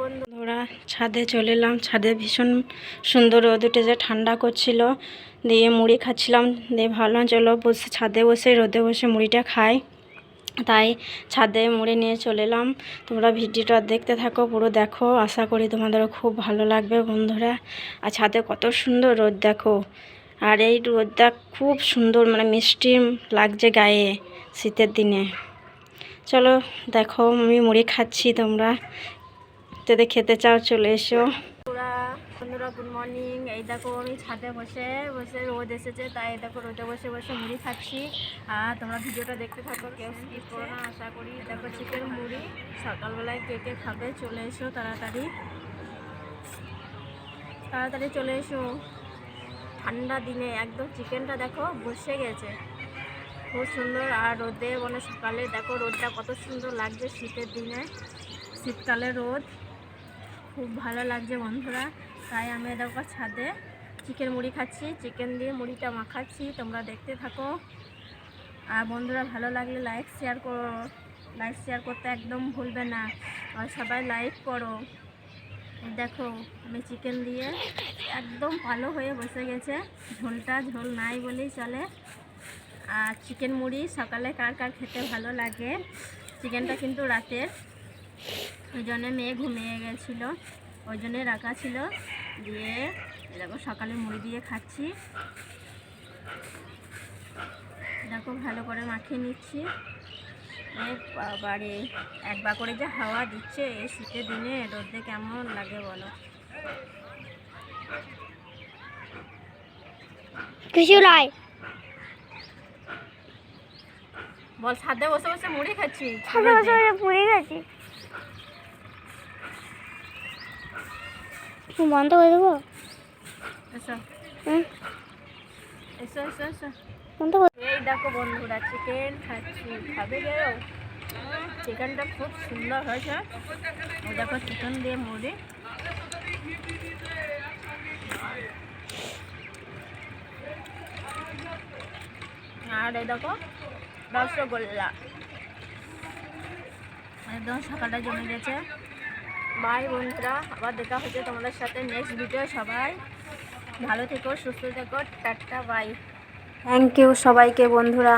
বন্ধুরা ছাদে চলে এলাম। ছাদে ভীষণ সুন্দর রোদ উঠেছে, ঠান্ডা করছিল। দিয়ে মুড়ি খাচ্ছিলাম। দিয়ে ভাবলাম, চলো বসে, ছাদে বসে, রোদে বসে মুড়িটা খাই। তাই ছাদে মুড়ি নিয়ে চলে এলাম। তোমরা ভিডিওটা দেখতে থাকো, পুরো দেখো। আশা করি তোমাদেরও খুব ভালো লাগবে বন্ধুরা। আর ছাদে কত সুন্দর রোদ, দেখো। আর এই রোদটা খুব সুন্দর মানে মিষ্টি লাগছে গায়ে শীতের দিনে। চলো, দেখো, আমি মুড়ি খাচ্ছি তোমরা। যদি খেতে চাও, চলে এসো। বন্ধুরা গুড মর্নিং এই দেখো, আমি ছাদে বসে বসে রোদ এসেছে, তাই দেখো, রোদে বসে বসে মুড়ি খাচ্ছি। আর তোমরা ভিডিওটা দেখতে থাকো, কেউ স্কিপ করো না, আশা করি। দেখো চিকেন মুড়ি, সকালবেলায় কে কে খাবে, চলে এসো তাড়াতাড়ি। তাড়াতাড়ি চলে এসো। ঠান্ডা দিনে একদম চিকেনটা দেখো, বসে গেছে। খুব সুন্দর। আর রোদে মানে সকালে দেখো, রোদটা কত সুন্দর লাগছে শীতের দিনে। শীতকালে রোদ। খুব ভালো লাগছে বন্ধুরা। তাই আমি দেখো ছাদে চিকেন মুড়ি খাচ্ছি। চিকেন দিয়ে মুড়িটা মাখাচ্ছি, তোমরা দেখতে থাকো। আর বন্ধুরা, ভালো লাগলে লাইক শেয়ার করো লাইক শেয়ার করতে একদম ভুলবে না। আর সবাই লাইক করো। দেখো, আমি চিকেন দিয়ে একদম ভালো হয়ে বসে গেছে। ঝোলটা ঝোল নাই বলেই চলে। আর চিকেন মুড়ি সকালে কার কার খেতে ভালো লাগে? চিকেনটা কিন্তু রাতের। ওই জন্য মেয়ে ঘুমিয়ে গেছিল। ওই জন্যে রাখা ছিল। দিয়ে দেখো সকালে মুড়ি দিয়ে খাচ্ছি। দেখো ভালো করে মাখিয়ে নিচ্ছি। বাড়ি একবার করে যে হাওয়া দিচ্ছে এই শীতের দিনে রোদে কেমন লাগে বলো? কিছু নয় বল ছাদে বসে বসে মুড়ি খাচ্ছি ছাদে বসে বসে পুড়ে গেছি বন্ধ করে দেবো? বন্ধ করে এই দেখো বন্ধুরা চিকেন খাচ্ছি। খাবে গেও চিকেনটা খুব সুন্দর হয়েছে। দেখো চিকেন দিয়ে মুড়ি। আর এই দেখো রসগোল্লা। একদম সকালটা জমে গেছে। বাই বন্ধুরা, আবার দেখা হচ্ছে তোমাদের সাথে নেক্সট ভিডিও সবাই ভালো থেকো, সুস্থ থেকো, টাটা বাই থ্যাংক ইউ সবাইকে বন্ধুরা।